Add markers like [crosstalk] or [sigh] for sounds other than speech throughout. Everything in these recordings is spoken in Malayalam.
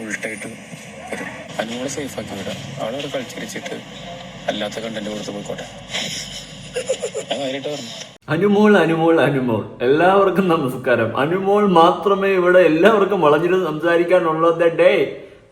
ഫുൾ ടൈറ്റ് വരും അനുമോളെ സേഫ് ആക്കി വിടാം അവളവിടെ കളിച്ചിരിച്ചിട്ട് അല്ലാത്ത കണ്ടന്റ് കൊടുത്ത് പോയിക്കോട്ടെ. അനുമോൾ അനുമോൾ അനുമോൾ. എല്ലാവർക്കും നമസ്കാരം. അനുമോൾ മാത്രമേ ഇവിടെ എല്ലാവർക്കും വളഞ്ഞിരുന്ന് സംസാരിക്കാനുള്ളത്. ഡേ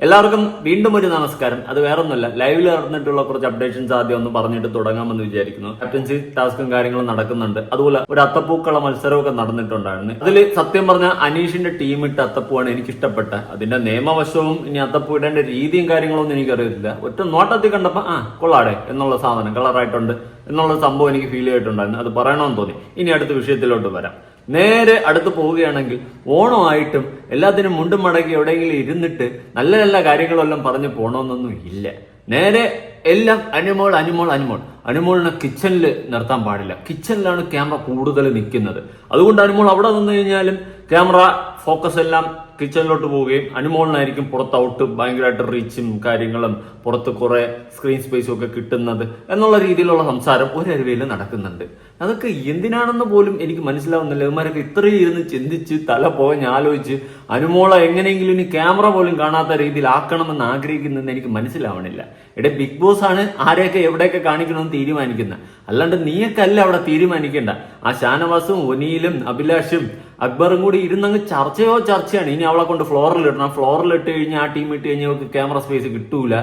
എല്ലാവർക്കും വീണ്ടും ഒരു നമസ്കാരം. അത് വേറൊന്നുമല്ല ലൈവിൽ നടന്നിട്ടുള്ള കുറച്ച് അപ്ഡേഷൻസ് ആദ്യം ഒന്ന് പറഞ്ഞിട്ട് തുടങ്ങാമെന്ന് വിചാരിക്കുന്നു. ക്യാപ്റ്റൻസി ടാസ്കും കാര്യങ്ങളും നടക്കുന്നുണ്ട്. അതുപോലെ ഒരു അത്തപ്പൂക്കള മത്സരമൊക്കെ നടന്നിട്ടുണ്ടായിരുന്നു. അതിൽ സത്യം പറഞ്ഞ അനീഷിന്റെ ടീം ഇട്ട അത്തപ്പൂവാണ് എനിക്ക് ഇഷ്ടപ്പെട്ട അതിന്റെ നിയമവശവും ഇനി അത്തപ്പൂ ഇടേണ്ട രീതിയും കാര്യങ്ങളൊന്നും എനിക്കറിയത്തില്ല. ഒറ്റ നോട്ടത്തിൽ കണ്ടപ്പോ ആ കൊള്ളാടെ എന്നുള്ള സാധനം കളറായിട്ടുണ്ട് എന്നുള്ള സംഭവം എനിക്ക് ഫീൽ ചെയ്തിട്ടുണ്ടായിരുന്നു. അത് പറയണമെന്ന് തോന്നി. ഇനി അടുത്ത വിഷയത്തിലോട്ട് വരാം. നേരെ അടുത്ത് പോവുകയാണെങ്കിൽ ഓണമായിട്ടും എല്ലാത്തിനും മുണ്ടും മടക്കി എവിടെയെങ്കിലും ഇരുന്നിട്ട് നല്ല നല്ല കാര്യങ്ങളെല്ലാം പറഞ്ഞു പോകണമെന്നൊന്നും ഇല്ല. നേരെ എല്ലാം അനുമോൾ അനുമോൾ അനുമോൾ. അനുമോളിനെ കിച്ചണിൽ നിർത്താൻ പാടില്ല. കിച്ചണിലാണ് ക്യാമറ കൂടുതൽ നിൽക്കുന്നത്. അതുകൊണ്ട് അനുമോൾ അവിടെ നിന്ന് കഴിഞ്ഞാലും ക്യാമറ ഫോക്കസ് എല്ലാം കിച്ചണിലോട്ട് പോവുകയും അനുമോളിനായിരിക്കും പുറത്ത് ഔട്ട് ഭയങ്കരമായിട്ട് റീച്ചും കാര്യങ്ങളും പുറത്ത് കുറെ സ്ക്രീൻ സ്പേസും ഒക്കെ കിട്ടുന്നത് എന്നുള്ള രീതിയിലുള്ള സംസാരം ഒരരുവയിൽ നടക്കുന്നുണ്ട്. അതൊക്കെ എന്തിനാണെന്ന് പോലും എനിക്ക് മനസ്സിലാവുന്നില്ല. ഇവന്മാരൊക്കെ ഇത്രയും ഇരുന്ന് ചിന്തിച്ച് തല പോകഞ്ഞ് ആലോചിച്ച് അനുമോളെ എങ്ങനെയെങ്കിലും ഇനി ക്യാമറ പോലും കാണാത്ത രീതിയിൽ ആക്കണമെന്ന് ആഗ്രഹിക്കുന്നതെന്ന് എനിക്ക് മനസ്സിലാവണില്ല. ഇവിടെ ബിഗ് ബോസ് ആണ് ആരെയൊക്കെ എവിടെയൊക്കെ കാണിക്കണമെന്ന് തീരുമാനിക്കുന്നത്. അല്ലാണ്ട് നീയൊക്കെ അല്ല അവിടെ തീരുമാനിക്കേണ്ട? ആ ഷാനവാസും ഒനിയിലും അഭിലാഷും അക്ബറും കൂടി ഇരുന്നങ്ങ് ചർച്ചയോ ചർച്ചയാണ്. ഇനി അവളെ കൊണ്ട് ഫ്ലോറിൽ ഇടണം. ഫ്ലോറിൽ ഇട്ട് കഴിഞ്ഞാൽ ആ ടീം ഇട്ട് കഴിഞ്ഞാൽ ക്യാമറ സ്പേസ് കിട്ടൂല.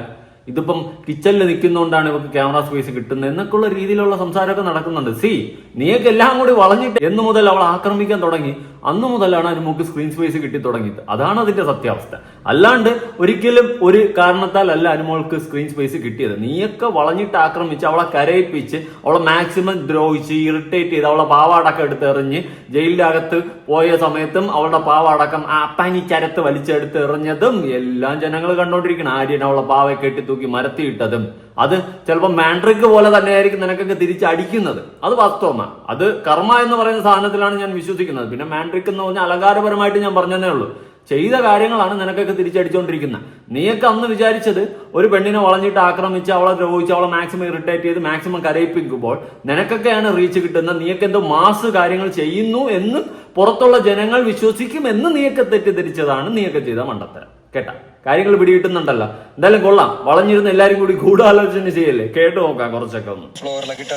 ഇതിപ്പം കിച്ചണിൽ നിൽക്കുന്നതുകൊണ്ടാണ് ഇവർക്ക് ക്യാമറ സ്പേസ് കിട്ടുന്നത് എന്നൊക്കെയുള്ള രീതിയിലുള്ള സംസാരമൊക്കെ നടക്കുന്നുണ്ട്. സി നീയൊക്കെ എല്ലാം കൂടി വളഞ്ഞിട്ട് എന്ന് മുതൽ അവൾ ആക്രമിക്കാൻ തുടങ്ങി. അന്ന് മുതലാണ് അനുമോക്ക് സ്ക്രീൻ സ്പേസ് കിട്ടി തുടങ്ങിയത്. അതാണ് അതിന്റെ സത്യാവസ്ഥ. അല്ലാണ്ട് ഒരിക്കലും ഒരു കാരണത്താൽ അല്ല അനുമോൾക്ക് സ്ക്രീൻ സ്പേസ് കിട്ടിയത്. നീയൊക്കെ വളഞ്ഞിട്ട് ആക്രമിച്ച് അവളെ കരയിപ്പിച്ച് അവളെ മാക്സിമം ദ്രോഹിച്ച് ഇറിറ്റേറ്റ് ചെയ്ത് അവളെ പാവാടക്കം എടുത്ത് എറിഞ്ഞ് ജയിലിന്റെ അകത്ത് പോയ സമയത്തും അവളുടെ പാവാടക്കം ആ പനി ചരത്ത് വലിച്ചെടുത്ത് എറിഞ്ഞതും എല്ലാം ജനങ്ങൾ കണ്ടോണ്ടിരിക്കണം. ആര്യൻ അവളെ പാവ കെട്ടി തൂക്കി മരത്തിയിട്ടതും അത് ചിലപ്പോൾ മാൻഡ്രിക് പോലെ തന്നെയായിരിക്കും നിനക്കൊക്കെ തിരിച്ചടിക്കുന്നത്. അത് വാസ്തവമാണ്. അത് കർമ്മ എന്ന് പറയുന്ന സാധനത്തിലാണ് ഞാൻ വിശ്വസിക്കുന്നത്. പിന്നെ മാൻഡ്രിക് എന്ന് പറഞ്ഞാൽ അലങ്കാരപരമായിട്ട് ഞാൻ പറഞ്ഞതേ ഉള്ളൂ. ചെയ്ത കാര്യങ്ങളാണ് നിനക്കൊക്കെ തിരിച്ചടിച്ചുകൊണ്ടിരിക്കുന്നത് നീയൊക്കെ അന്ന് വിചാരിച്ചത് ഒരു പെണ്ണിനെ വളഞ്ഞിട്ട് ആക്രമിച്ച് അവളെ ദ്രോഹിച്ച് അവളെ മാക്സിമം ഇറിറ്റേറ്റ് ചെയ്ത് മാക്സിമം കരയിപ്പിക്കുമ്പോൾ നിനക്കൊക്കെയാണ് റീച്ച് കിട്ടുന്നത്. നീയൊക്കെ എന്തോ മാസ് കാര്യങ്ങൾ ചെയ്യുന്നു എന്ന് പുറത്തുള്ള ജനങ്ങൾ വിശ്വസിക്കും വിശ്വസിക്കുമെന്ന് നീയൊക്കെ തെറ്റിദ്ധരിച്ചതാണ്. നീയൊക്കെ ചെയ്ത മണ്ടത്തരം. കേട്ടാ. കാര്യങ്ങൾ പിടികിട്ടുന്നുണ്ടല്ലോ. എന്തായാലും കൊള്ളാം. വളഞ്ഞിരുന്ന എല്ലാരും കൂടി ഗൂഢാലോചന ചെയ്യല്ലേ? കേട്ടു നോക്കാം കുറച്ചൊക്കെ ഒന്ന്. ഫ്ലോറിലൊക്കെ ഇട്ടാ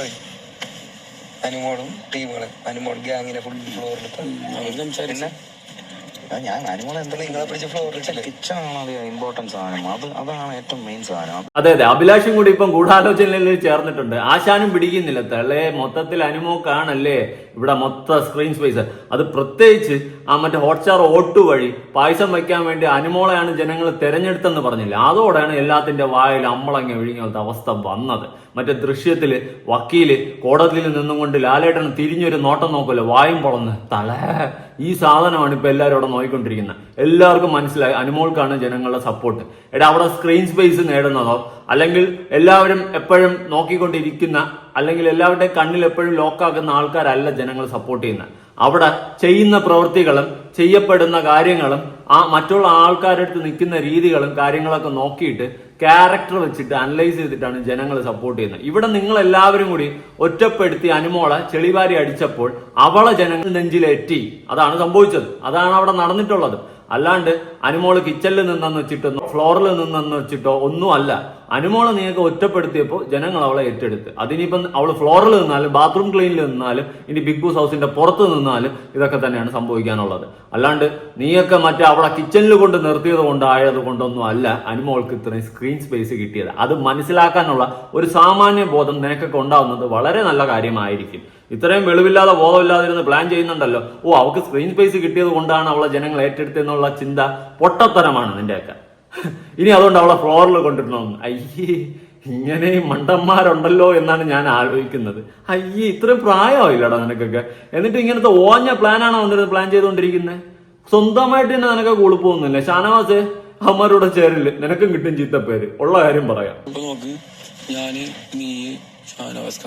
അനുമോളും ടീമുകളെ അനുമോൾ ഗ്യാങ്ങിനെ ഫുൾ ഫ്ലോറിൽ അവർ അത് അത് അതാണ് ഏറ്റവും മെയിൻ സാധനം. അതെ അതെ. അഭിലാഷും കൂടി ഇപ്പം ഗൂഢാലോചനയിൽ ചേർന്നിട്ടുണ്ട്. ആശാനും പിടിക്കുന്നില്ല. തള്ളേ മൊത്തത്തിൽ അനുമോക്കാണല്ലേ ഇവിടെ മൊത്ത സ്ക്രീൻ സ്പേസ് അത് പ്രത്യേകിച്ച് ആ മറ്റേ ഹോട്ട്സ്റ്റാർ ഓട്ടു വഴി പായസം വയ്ക്കാൻ വേണ്ടി അനുമോളെയാണ് ജനങ്ങൾ തെരഞ്ഞെടുത്തെന്ന് പറഞ്ഞില്ല? അതോടെയാണ് എല്ലാത്തിന്റെ വായിൽ അമ്പളങ്ങ വിഴുങ്ങിയ അവസ്ഥ വന്നത്. മറ്റേ ദൃശ്യത്തിൽ വക്കീൽ കോടതിയിൽ നിന്നും കൊണ്ട് ലാലേട്ടൻ തിരിഞ്ഞൊരു നോട്ടം നോക്കുമല്ലോ വായും പൊളന്ന്. തല ഈ സാധനമാണ് ഇപ്പൊ എല്ലാവരും അവിടെ നോക്കിക്കൊണ്ടിരിക്കുന്നത് എല്ലാവർക്കും മനസ്സിലായി. അനുമോൾക്കാണ് ജനങ്ങളുടെ സപ്പോർട്ട് എടാ അവിടെ സ്ക്രീൻ സ്പേസ് നേടുന്നതോ? അല്ലെങ്കിൽ എല്ലാവരും എപ്പോഴും നോക്കിക്കൊണ്ടിരിക്കുന്ന അല്ലെങ്കിൽ എല്ലാവരുടെയും കണ്ണിൽ എപ്പോഴും ലോക്കാക്കുന്ന ആൾക്കാരല്ല ജനങ്ങൾ സപ്പോർട്ട് ചെയ്യുന്നത്. അവിടെ ചെയ്യുന്ന പ്രവൃത്തികളും ചെയ്യപ്പെടുന്ന കാര്യങ്ങളും ആ മറ്റുള്ള ആൾക്കാരുടെ അടുത്ത് നിൽക്കുന്ന രീതികളും കാര്യങ്ങളൊക്കെ നോക്കിയിട്ട് ക്യാരക്ടർ വെച്ചിട്ട് അനലൈസ് ചെയ്തിട്ടാണ് ജനങ്ങൾ സപ്പോർട്ട് ചെയ്യുന്നത്. ഇവിടെ നിങ്ങൾ എല്ലാവരും കൂടി ഒറ്റപ്പെടുത്തി അനുമോളെ ചെളിവാരി അടിച്ചപ്പോൾ അവളെ ജനങ്ങൾ നെഞ്ചിലേറ്റി. അതാണ് സംഭവിച്ചത്. അതാണ് അവിടെ നടന്നിട്ടുള്ളത്. അല്ലാണ്ട് അനുമോൾ കിച്ചണിൽ നിന്നെന്ന് വെച്ചിട്ടോ ഫ്ലോറിൽ നിന്നെന്ന് വെച്ചിട്ടോ ഒന്നും അല്ല. അനുമോളെ നിങ്ങൾക്ക് ഒറ്റപ്പെടുത്തിയപ്പോൾ ജനങ്ങൾ അവളെ ഏറ്റെടുത്ത്. അതിനിപ്പം അവൾ ഫ്ലോറിൽ നിന്നാലും ബാത്റൂം ക്ലീനിൽ നിന്നാലും ഇനി ബിഗ് ബോസ് ഹൗസിന്റെ പുറത്ത് നിന്നാലും ഇതൊക്കെ തന്നെയാണ് സംഭവിക്കാനുള്ളത്. അല്ലാണ്ട് നീയൊക്കെ മറ്റേ അവളെ കിച്ചണിൽ കൊണ്ട് നിർത്തിയത് കൊണ്ടായത് കൊണ്ടൊന്നും അല്ല അനുമോൾക്ക് ഇത്രയും സ്ക്രീൻ സ്പേസ് കിട്ടിയത്. അത് മനസ്സിലാക്കാനുള്ള ഒരു സാമാന്യ ബോധം നിനക്കൊക്കെ ഉണ്ടാവുന്നത് വളരെ നല്ല കാര്യമായിരിക്കും. ഇത്രയും വെളിവില്ലാതെ ബോധമില്ലാതിരുന്ന് പ്ലാൻ ചെയ്യുന്നുണ്ടല്ലോ. ഓ അവൾക്ക് സ്ക്രീൻ സ്പേസ് കിട്ടിയത് കൊണ്ടാണ് അവളെ ജനങ്ങൾ ഏറ്റെടുത്തെന്നുള്ള ചിന്ത പൊട്ടത്തരമാണ് നിന്റെയൊക്കെ. ഇനി അതുകൊണ്ട് അവളെ ഫ്ലോറിൽ കൊണ്ടിരുന്നു അയ്യേ ഇങ്ങനെയും മണ്ടന്മാരുണ്ടല്ലോ എന്നാണ് ഞാൻ ആലോചിക്കുന്നത്. അയ്യേ ഇത്രയും പ്രായമായില്ലടാ നിനക്കൊക്കെ. എന്നിട്ട് ഇങ്ങനത്തെ ഓഞ്ഞ പ്ലാനാണോ വന്നിരുന്നത് പ്ലാൻ ചെയ്തുകൊണ്ടിരിക്കുന്നത് സ്വന്തമായിട്ട് തന്നെ നിനക്ക് കുളിപ്പൊന്നുമില്ല ഷാനവാസ് അവന്മാരുടെ ചേരിൽ. നിനക്കും കിട്ടും ചീത്തപ്പേര്. ഉള്ള കാര്യം പറയാം. നീ ഷാനവാസ്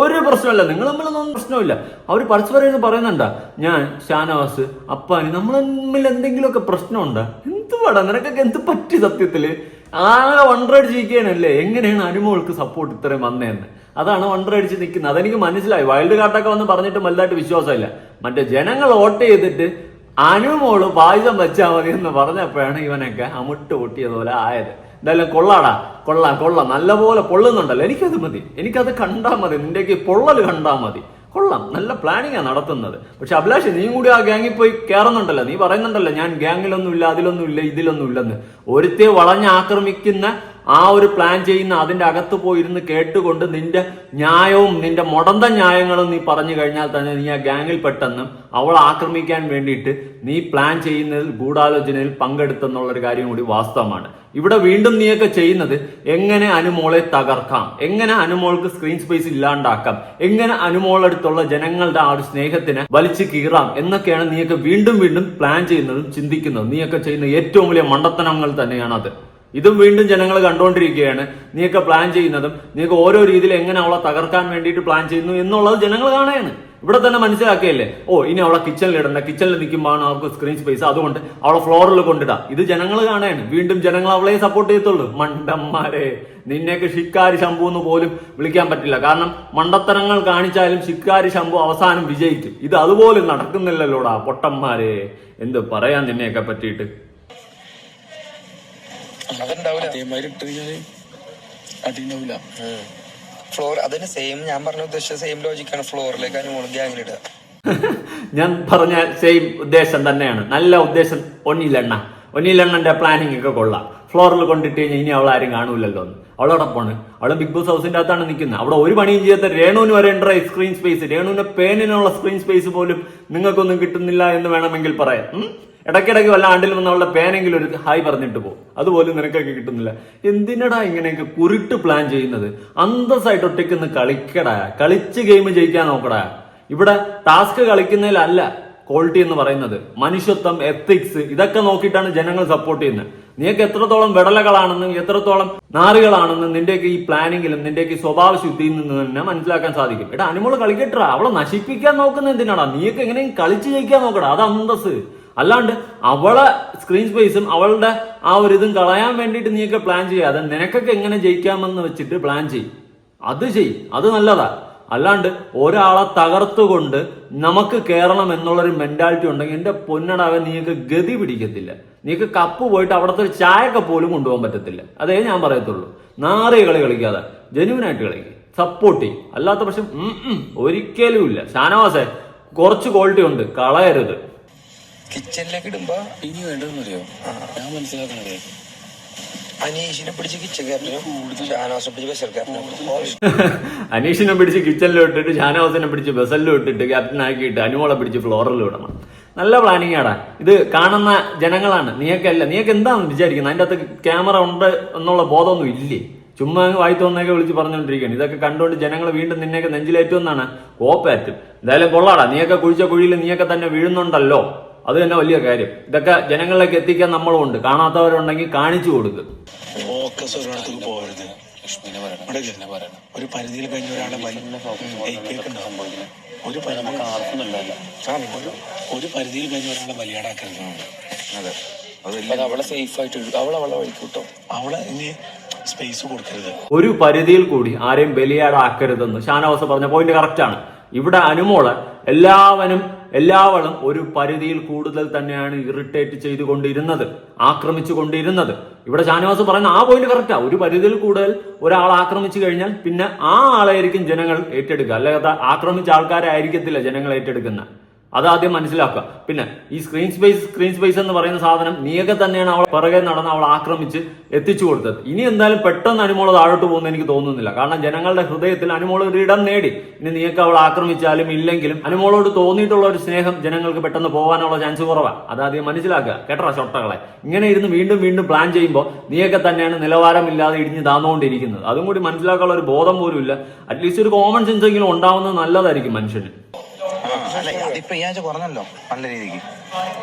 ഒരു പ്രശ്നമല്ല. നിങ്ങൾ നമ്മളൊന്നും പ്രശ്നമില്ല. അവർ പരസ്പരം ഇരുന്ന് പറയുന്നുണ്ടാ ഞാൻ ഷാനവാസ് അപ്പാനി നമ്മൾ തമ്മിൽ എന്തെങ്കിലുമൊക്കെ പ്രശ്നമുണ്ടാ? എന്ത് പടാ നിനക്കൊക്കെ എന്ത് പറ്റി സത്യത്തിൽ? ആകെ വണ്ടടിച്ചിരിക്കാനല്ലേ എങ്ങനെയാണ് അനുമോൾക്ക് സപ്പോർട്ട് ഇത്രയും വന്നതെന്ന് അതാണ് വണ്ടറടിച്ച് നിൽക്കുന്നത്. അതെനിക്ക് മനസ്സിലായി. വൈൽഡ് കാർട്ടൊക്കെ വന്ന് പറഞ്ഞിട്ട് വലുതായിട്ട് വിശ്വാസമില്ല. മറ്റേ ജനങ്ങൾ വോട്ട് ചെയ്തിട്ട് അനുമോൾ പായസം വെച്ചാൽ മതി എന്ന് പറഞ്ഞപ്പോഴാണ് ഇവനൊക്കെ അമുട്ട് പൊട്ടിയതുപോലെ ആയത്. എന്തായാലും കൊള്ളാടാ. കൊള്ളാം കൊള്ളാം. നല്ലപോലെ പൊള്ളുന്നുണ്ടല്ലോ. എനിക്കത് മതി. എനിക്കത് കണ്ടാൽ മതി. നിന്റെയൊക്കെ പൊള്ളൽ കണ്ടാൽ മതി. കൊള്ളാം. നല്ല പ്ലാനിങ്ങാണ് നടത്തുന്നത്. പക്ഷെ അഭിലാഷ് നീ കൂടി ആ ഗ്യാങ്ങിൽ പോയി കയറുന്നുണ്ടല്ലോ നീ പറയുന്നുണ്ടല്ലോ ഞാൻ ഗ്യാങ്ങിലൊന്നുമില്ല അതിലൊന്നുമില്ല ഇതിലൊന്നുമില്ലെന്ന്. ഒരുത്തെ വളഞ്ഞ് ആക്രമിക്കുന്ന ആ ഒരു പ്ലാൻ ചെയ്യുന്ന അതിന്റെ അകത്ത് പോയിരുന്ന് കേട്ടുകൊണ്ട് നിന്റെ ന്യായവും നിന്റെ മുടന്ത ന്യായങ്ങളും നീ പറഞ്ഞു കഴിഞ്ഞാൽ തന്നെ നീ ആ ഗ്യാങ്ങിൽ പെട്ടെന്ന് അവളെ ആക്രമിക്കാൻ വേണ്ടിയിട്ട് നീ പ്ലാൻ ചെയ്യുന്നതിൽ ഗൂഢാലോചനയിൽ പങ്കെടുത്തെന്നുള്ളൊരു കാര്യം കൂടി വാസ്തവമാണ്. ഇവിടെ വീണ്ടും നീയൊക്കെ ചെയ്യുന്നത് എങ്ങനെ അനുമോളെ തകർക്കാം? എങ്ങനെ അനുമോൾക്ക് സ്ക്രീൻ സ്പേസ് ഇല്ലാണ്ടാക്കാം? എങ്ങനെ അനുമോളടുത്തുള്ള ജനങ്ങളുടെ ആ ഒരു സ്നേഹത്തിനെ വലിച്ചു കീറാം? എന്നൊക്കെയാണ് നീയൊക്കെ വീണ്ടും വീണ്ടും പ്ലാൻ ചെയ്യുന്നതും ചിന്തിക്കുന്നതും. നീയൊക്കെ ചെയ്യുന്ന ഏറ്റവും വലിയ മണ്ടത്തനങ്ങൾ തന്നെയാണ് അത് ഇതും വീണ്ടും ജനങ്ങൾ കണ്ടുകൊണ്ടിരിക്കുകയാണ്. നീയൊക്കെ പ്ലാൻ ചെയ്യുന്നതും നീയൊക്കെ ഓരോ രീതിയിൽ എങ്ങനെ അവളെ തകർക്കാൻ വേണ്ടിയിട്ട് പ്ലാൻ ചെയ്യുന്നു എന്നുള്ളത് ജനങ്ങൾ കാണുകയാണ്. ഇവിടെ തന്നെ മനസ്സിലാക്കിയല്ലേ? ഓ ഇനി അവളെ കിച്ചണിൽ ഇടണ്ട. കിച്ചണിൽ നിൽക്കുമ്പോഴാണ് അവർക്ക് സ്ക്രീൻ സ്പേസ് അതുകൊണ്ട് അവളെ ഫ്ലോറിൽ കൊണ്ടിടാം. ഇത് ജനങ്ങൾ കാണുകയാണ്. വീണ്ടും ജനങ്ങൾ അവളെ സപ്പോർട്ട് ചെയ്യത്തുള്ളൂ. മണ്ടന്മാരെ നിന്നെയൊക്കെ ഷിക്കാരി ശംഭു എന്ന് പോലും വിളിക്കാൻ പറ്റില്ല. കാരണം മണ്ടത്തരങ്ങൾ കാണിച്ചാലും ഷിക്കാരി ശംഭു അവസാനം വിജയിക്കും. ഇത് അതുപോലെ നടക്കുന്നില്ലല്ലോടാ പൊട്ടന്മാരെ. എന്ത് പറയാൻ നിന്നെയൊക്കെ പറ്റിയിട്ട്? അതേമാതിരി ഇട്ട് കഴിഞ്ഞാൽ അടിയുണ്ടാവില്ല ഫ്ലോർ അതിന് സെയിം ഞാൻ പറഞ്ഞ ഉദ്ദേശിച്ച സെയിം ലോജിക്കാണ് ഫ്ലോറിലേക്ക് അനുമോളും ഗ്യാങ്ങിലിടുക [laughs] ഞാൻ പറഞ്ഞ സെയിം ഉദ്ദേശം തന്നെയാണ്. നല്ല ഉദ്ദേശം ഒന്നിലെണ്ണ ഒന്നിലെണ്ണന്റെ പ്ലാനിങ് ഒക്കെ കൊള്ളാം. ഫ്ലോറിൽ കൊണ്ടിട്ട് കഴിഞ്ഞാൽ ഇനി അവൾ ആരും കാണൂലല്ലോ അവളോടൊപ്പമാണ് അവൾ ബിഗ് ബോസ് ഹൗസിന്റെ അകത്താണ് നിൽക്കുന്നത് അവിടെ ഒരു പണിയും ചെയ്യാത്ത രേണുവിന് വരേണ്ട സ്ക്രീൻ സ്പേസ് രേണുവിന്റെ പേനിനുള്ള സ്ക്രീൻ സ്പേസ് പോലും നിങ്ങൾക്കൊന്നും കിട്ടുന്നില്ല എന്ന് വേണമെങ്കിൽ പറയാം? ഇടയ്ക്കിടയ്ക്ക് വല്ല ആണ്ടിലും വന്ന പേനെങ്കിലും ഒരു ഹായ് പറഞ്ഞിട്ട് പോകും. അതുപോലും നിനക്കൊക്കെ കിട്ടുന്നില്ല. എന്തിനടാ ഇങ്ങനെയൊക്കെ കുരുട്ട് പ്ലാൻ ചെയ്യുന്നത്? അന്തസ്സായിട്ട് ഒറ്റയ്ക്കൊന്ന് കളിക്കടാ. കളിച്ച് ഗെയിം ജയിക്കാൻ നോക്കടാ. ഇവിടെ ടാസ്ക് കളിക്കുന്നതിലല്ല ക്വാളിറ്റി എന്ന് പറയുന്നത്. മനുഷ്യത്വം എത്തിക്സ് ഇതൊക്കെ നോക്കിയിട്ടാണ് ജനങ്ങൾ സപ്പോർട്ട് ചെയ്യുന്നത്. നീയൊക്കെ എത്രത്തോളം വിടലകളാണെന്നും എത്രത്തോളം നാറുകളാണെന്നും നിന്റെയൊക്കെ ഈ പ്ലാനിങ്ങിലും നിന്റെയൊക്കെ സ്വഭാവ ശുദ്ധിയിൽ നിന്ന് തന്നെ മനസ്സിലാക്കാൻ സാധിക്കും. എടാ അനുമോൾ കളിക്കട്ടാ അവളെ നശിപ്പിക്കാൻ നോക്കുന്ന എന്തിനാടാ? നീയൊക്കെ എങ്ങനെയും കളിച്ച് ജയിക്കാൻ നോക്കടാ. അത് അന്തസ് അല്ലാണ്ട് അവളെ സ്ക്രീൻ സ്പേസും അവളുടെ ആ ഒരു ഇതും കളയാൻ വേണ്ടിയിട്ട് നീയൊക്കെ പ്ലാൻ ചെയ്യാതെ നിനക്കൊക്കെ എങ്ങനെ ജയിക്കാമെന്ന് വെച്ചിട്ട് പ്ലാൻ ചെയ്യും. അത് ചെയ്യും. അത് നല്ലതാ. അല്ലാണ്ട് ഒരാളെ തകർത്തുകൊണ്ട് നമുക്ക് കയറണം എന്നുള്ളൊരു മെന്റാലിറ്റി ഉണ്ടെങ്കിൽ എന്റെ പൊന്നടാവൻ നീക്ക് ഗതി പിടിക്കത്തില്ല. നീക്ക് കപ്പ് പോയിട്ട് അവിടുത്തെ ഒരു ചായക്ക പോലും കൊണ്ടുപോകാൻ പറ്റത്തില്ല. അതേ ഞാൻ പറയത്തുള്ളൂ. നാറിയ കളി കളിക്കാതെ ജനുവിനായിട്ട് കളിക്കുക സപ്പോർട്ട് ചെയ്യും. അല്ലാത്ത പക്ഷം ഒരിക്കലും ഇല്ല. ഷാനവാസേ കുറച്ച് ക്വാളിറ്റി ഉണ്ട്. കളയരുത്. കിച്ചണിലേക്ക് ഇടുമ്പോ ഇനി വേണ്ടതെന്നറിയോ? ഞാൻ മനസ്സിലാക്കണത്. അനീഷിനെ പിടിച്ച് കിച്ചൺ ക്യാപ്റ്റനും പിടിച്ച് ക്യാപ്റ്റനും അനീഷിനെ പിടിച്ച് ഷാനവാസിനെ പിടിച്ച് ബസലിൽ ഇട്ടിട്ട് ക്യാപ്റ്റൻ ആക്കിയിട്ട് അനുമോളെ പിടിച്ച് ഫ്ലോറിൽ വിടണം നല്ല പ്ലാനിങ് ആടാ. ഇത് കാണുന്ന ജനങ്ങളാണ്. നീയൊക്കെ അല്ല നീയൊക്കെ എന്താണെന്ന് വിചാരിക്കുന്നത് അതിന്റെ അകത്ത് ക്യാമറ ഉണ്ട് എന്നുള്ള ബോധമൊന്നും ഇല്ലേ? ചുമ്മാ വായി തോന്നൊക്കെ വിളിച്ച് പറഞ്ഞുകൊണ്ടിരിക്കുകയാണ്. ഇതൊക്കെ കണ്ടുകൊണ്ട് ജനങ്ങൾ വീണ്ടും നിന്നെയൊക്കെ നെഞ്ചിലേറ്റുമെന്നാണ് കോപ്പാറ്റും എന്തായാലും കൊള്ളാടാ. നീയൊക്കെ കുഴിച്ച കുഴിയിൽ നീയൊക്കെ തന്നെ വീഴുന്നുണ്ടല്ലോ. അത് തന്നെ വലിയ കാര്യം. ഇതൊക്കെ ജനങ്ങളിലേക്ക് എത്തിക്കാൻ നമ്മളും ഉണ്ട്. കാണാത്തവരുണ്ടെങ്കിൽ കാണിച്ചു കൊടുക്കും. ഫോക്കസ് ഒരിടത്തേക്ക് പോകരുത്. ഒരു പരിധിയിൽ കഴിഞ്ഞ ഒരാളെ. ഒരു പരിധി നമുക്ക് ആർക്കും ഒരു പരിധിയിൽ കഴിഞ്ഞ ഒരാളെ ബലിയാടാക്കരുത് അതെ. അവളെ സേഫ് ആയിട്ട്. അവൾ അവളെ വഴിക്ക് കിട്ടോ അവളെ ഇനി സ്പേസ് കൊടുക്കരുത്. ഒരു പരിധിയിൽ കൂടി ആരെയും ബലിയാടാക്കരുതെന്ന് ഷാനവാസ് പറഞ്ഞ പോയിന്റ് കറക്റ്റ് ആണ്. ഇവിടെ അനുമോൾ എല്ലാവനും എല്ലാവളും ഒരു പരിധിയിൽ കൂടുതൽ തന്നെയാണ് ഇറിറ്റേറ്റ് ചെയ്തുകൊണ്ടിരുന്നത് ആക്രമിച്ചു കൊണ്ടിരുന്നത് ഇവിടെ ഷാനവാസ് പറയുന്ന ആ പോയിന്റ് കറക്റ്റാ ഒരു പരിധിയിൽ കൂടുതൽ ഒരാൾ ആക്രമിച്ചു കഴിഞ്ഞാൽ പിന്നെ ആ ആളായിരിക്കും ജനങ്ങൾ ഏറ്റെടുക്കുക. അല്ലാതെ ആക്രമിച്ച ആൾക്കാരായിരിക്കത്തില്ല ജനങ്ങൾ ഏറ്റെടുക്കുന്നത് അതാദ്യം മനസ്സിലാക്കുക. പിന്നെ ഈ സ്ക്രീൻ സ്പേസ് സ്ക്രീൻ സ്പേസ് എന്ന് പറയുന്ന സാധനം നീയൊക്കെ തന്നെയാണ് അവൾ പിറകെ നടന്ന് അവൾ ആക്രമിച്ച് എത്തിച്ചു കൊടുത്തത്. ഇനി എന്തായാലും പെട്ടെന്ന് അനുമോൾ താഴോട്ട് പോകുന്ന എനിക്ക് തോന്നുന്നില്ല. കാരണം ജനങ്ങളുടെ ഹൃദയത്തിൽ അനുമോൾ ഒരു ഇടം നേടി. ഇനി നീയൊക്കെ അവൾ ആക്രമിച്ചാലും ഇല്ലെങ്കിലും അനുമോളോട് തോന്നിയിട്ടുള്ള ഒരു സ്നേഹം ജനങ്ങൾക്ക് പെട്ടെന്ന് പോകാനുള്ള ചാൻസ് കുറവാണ് അതാദ്യം മനസ്സിലാക്കുക. കേട്ടോ ഷൊട്ടകളെ ഇങ്ങനെ ഇരുന്ന് വീണ്ടും വീണ്ടും പ്ലാൻ ചെയ്യുമ്പോൾ നീയൊക്കെ തന്നെയാണ് നിലവാരമില്ലാതെ ഇടിഞ്ഞ് താന്നുകൊണ്ടിരിക്കുന്നത് അതും കൂടി മനസ്സിലാക്കാനുള്ള ഒരു ബോധം പോലും ഇല്ല. അറ്റ്ലീസ്റ്റ് ഒരു കോമൺ സെൻസ് എങ്കിലും ഉണ്ടാവുന്നത് നല്ലതായിരിക്കും മനുഷ്യന്. അല്ല അതിപ്പോ ഈ ആഴ്ച കുറഞ്ഞല്ലോ നല്ല രീതിക്ക്.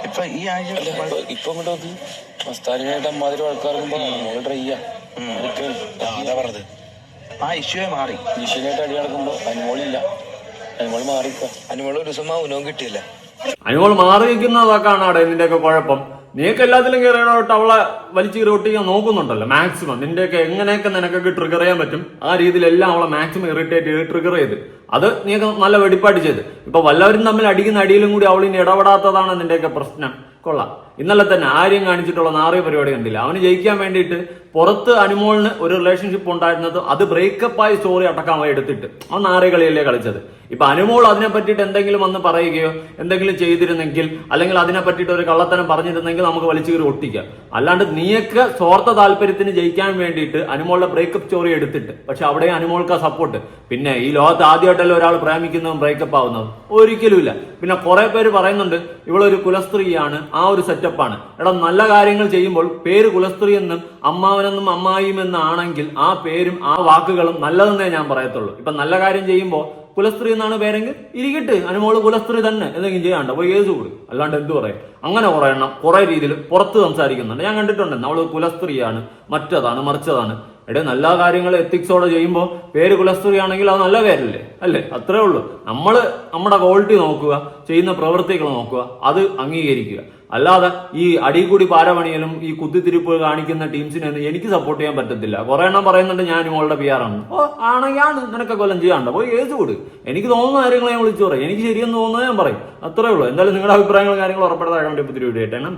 ഇപ്പൊ ഈ ആഴ്ച ഇപ്പൊ ഇപ്പൊ ഇങ്ങോട്ട് മസ്താനിയായിട്ട് അമ്മാതിരി അതാ പറഞ്ഞത്. ആ ഇഷ്യൂയെ മാറി. ഇഷ്യൂനായിട്ട് അടി നടക്കുമ്പോ അനുമോളില്ല. അനുമോൾ മാറിക്ക. അനുമോൾ ഒരു ദിവസം കിട്ടിയില്ല. അനുമോൾ മാറി നിൽക്കുന്നതൊക്കെയാണ് അവിടെ ഇതിന്റെയൊക്കെ കുഴപ്പം. നീയൊക്കെ എല്ലാത്തിലും കയറിയോട്ട് അവളെ വലിച്ചു കയറി ഒട്ടിക്കാൻ നോക്കുന്നുണ്ടല്ലോ? മാക്സിമം നിന്റെയൊക്കെ എങ്ങനെയൊക്കെ നിനക്കൊക്കെ ട്രിഗർ ചെയ്യാൻ പറ്റും ആ രീതിയിലെല്ലാം അവളെ മാക്സിമം ഇറിറ്റേറ്റ് ചെയ്ത് ട്രിഗർ ചെയ്ത്. അത് നീക്ക് നല്ല വെടിപ്പാട്ട് ചെയ്ത്. ഇപ്പൊ വല്ലവരും തമ്മിൽ അടിക്കുന്ന അടിയിലും കൂടി അവൾ ഇനി ഇടപെടാത്തതാണ് നിന്റെയൊക്കെ പ്രശ്നം. കൊള്ളാം. ഇന്നലെ തന്നെ ആര്യം കാണിച്ചിട്ടുള്ള നാറിയ പരിപാടി കണ്ടില്ല? അവന് ജയിക്കാൻ വേണ്ടിയിട്ട് പുറത്ത് അനുമോളിന് ഒരു റിലേഷൻഷിപ്പ് ഉണ്ടായിരുന്നത് അത് ബ്രേക്കപ്പായി സ്റ്റോറി അടക്കാൻ വേണ്ടി എടുത്തിട്ട്. അവൻ നാറിയ കളിയല്ലേ കളിച്ചത്? ഇപ്പൊ അനുമോൾ അതിനെ പറ്റിയിട്ട് എന്തെങ്കിലും വന്ന് പറയുകയോ എന്തെങ്കിലും ചെയ്തിരുന്നെങ്കിൽ അല്ലെങ്കിൽ അതിനെ പറ്റിയിട്ട് ഒരു കള്ളത്തനം പറഞ്ഞിരുന്നെങ്കിൽ നമുക്ക് വലിച്ചു കയറി ഒട്ടിക്കാം. അല്ലാണ്ട് നീയൊക്കെ സ്വാർത്ഥ താല്പര്യത്തിന് ജയിക്കാൻ വേണ്ടിയിട്ട് അനുമോളുടെ ബ്രേക്കപ്പ് സ്റ്റോറി എടുത്തിട്ട് പക്ഷെ അവിടെ അനുമോൾക്ക് സപ്പോർട്ട് പിന്നെ ഈ ലോകത്ത് ആദ്യമായിട്ടല്ലോ ഒരാൾ പ്രേമിക്കുന്നതും ബ്രേക്കപ്പ് ആവുന്നതും. ഒരിക്കലുമില്ല. പിന്നെ കുറെ പേര് പറയുന്നുണ്ട് ഇവളൊരു കുലസ്ത്രീയാണ് ആ ഒരു സെറ്റപ്പാണ് എടാ നല്ല കാര്യങ്ങൾ ചെയ്യുമ്പോൾ പേര് കുലസ്ത്രീ എന്നും അമ്മാവനെന്നും അമ്മായിയും എന്നാണെങ്കിൽ ആ പേരും ആ വാക്കുകളും നല്ലതെന്നേ ഞാൻ പറയത്തുള്ളൂ. ഇപ്പൊ നല്ല കാര്യം ചെയ്യുമ്പോൾ കുലസ്ത്രീ എന്നാണ് പേരെങ്കിൽ ഇരിക്കട്ട്. അനുമോൾ കുലസ്ത്രീ തന്നെ എന്തെങ്കിലും ചെയ്യാണ്ട് അപ്പോൾ ഏത് കൂടി അല്ലാണ്ട് എന്ത് പറയും? അങ്ങനെ കുറെ എണ്ണം കുറെ രീതിയിൽ പുറത്ത് സംസാരിക്കുന്നുണ്ട്. ഞാൻ കണ്ടിട്ടുണ്ട്. അവൾ കുലസ്ത്രീയാണ് മറ്റതാണ് മറിച്ചതാണ്. എടേ നല്ല കാര്യങ്ങൾ എത്തിക്സോടെ ചെയ്യുമ്പോൾ പേര് കുലസ്ത്രീ ആണെങ്കിൽ അത് നല്ല പേരല്ലേ അല്ലേ? അത്രേ ഉള്ളൂ. നമ്മൾ നമ്മുടെ ക്വാളിറ്റി നോക്കുക ചെയ്യുന്ന പ്രവൃത്തികൾ നോക്കുക അത് അംഗീകരിക്കുക. അല്ലാതെ ഈ അടികൂടി പാരപണിയിലും ഈ കുത്തിത്തിരിപ്പ് കാണിക്കുന്ന ടീംസിനെ എനിക്ക് സപ്പോർട്ട് ചെയ്യാൻ പറ്റത്തില്ല. കുറെ എണ്ണം പറയുന്നുണ്ട് ഞാൻ മോളുടെ പി ആണ്. ഓ ആണെങ്കിൽ ആണ് നിനക്ക് കൊല്ലം ചെയ്യാണ്ട്. പോയി ഏത് കൂട് എനിക്ക് തോന്നുന്ന കാര്യങ്ങൾ ഞാൻ വിളിച്ചു പറയും. എനിക്ക് ശരിയെന്ന് തോന്നുന്നത് ഞാൻ പറയും. അത്രേ ഉള്ളൂ. എന്തായാലും നിങ്ങളുടെ അഭിപ്രായങ്ങളും കാര്യങ്ങളും ഉറപ്പെടുത്താൻ വേണ്ടി പുതിയ വീഡിയോ ആയിട്ടാണ്